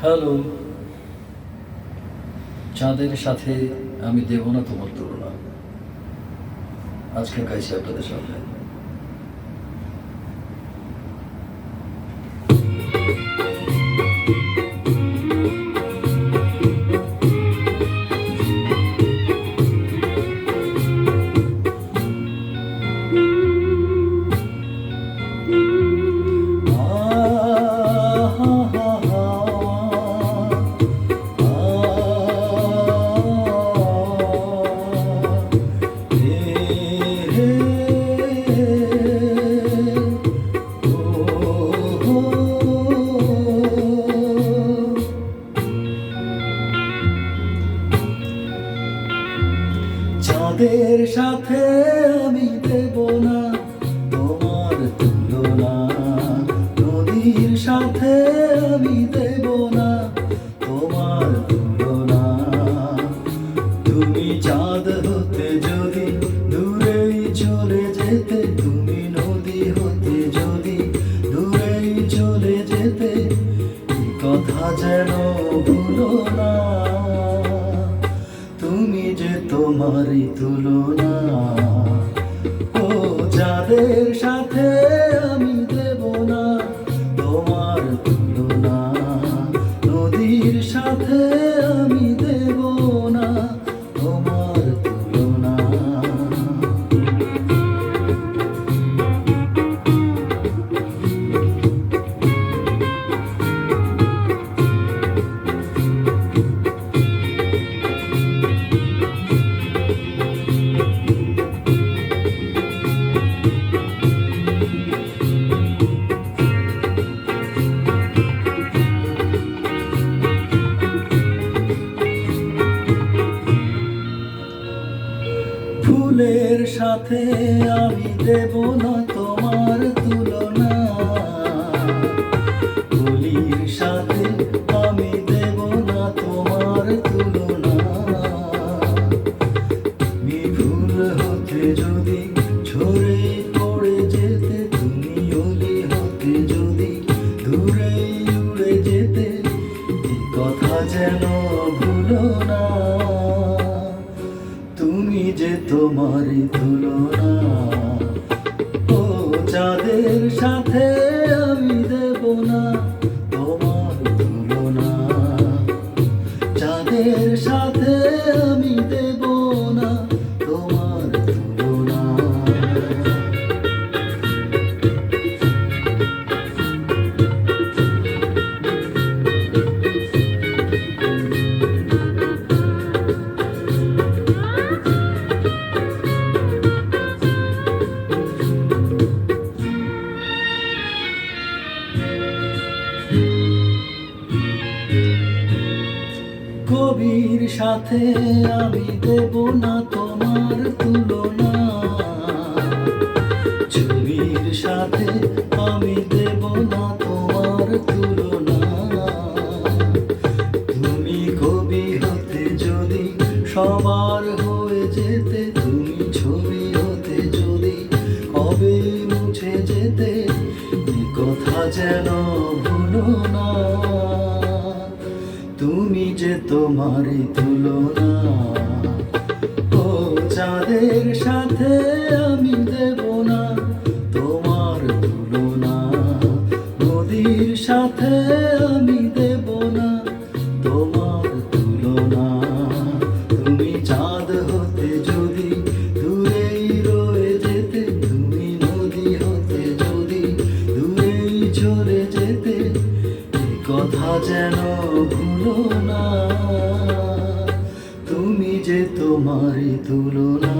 Hello. চাঁদের সাথে আমি দেব না তোমার তুলনা। আজকে গাইছি আপনাদের সামনে। চাঁদের সাথে আমি দেব না, তোমার তুলনা। নদীর সাথে আমি দেব না, তোমার তুলনা। তুমি চাঁদ হতে যদি দূরেই চলে যেতে, তুমি নদী হতে যদি দূরেই চলে যেতে কথা যেন ভুলো না। তোমারই তুলনা। ও যাদের সাথে সাথে আমি দেব না সাথে আমি দেব না তোমার তুলনা। চাঁদের সাথে আমি দেব কবির সাথে আমি দেব না তোমার তুলনা। ছবির সাথে আমি দেব না তোমার তুলনা। তুমি কবি হতে যদি সবার হয়ে যেতে, তুমি ছবি হতে যদি কবে মুছে যেতে কথা যেন ভুলো না। তোমারই তুলনা। ও চাঁদের সাথে আমি দেব না তোমার তুলনা। নদীর সাথে আমি দেব না তোমার তুলনা। তুমি চাঁদ হতে যদি দূরেই রয়ে যেতে, তুমি নদী হতে যদি দূরেই চলে যেতে কথা যেন ভুলো না। তুমি যে তোমারই তুলনা।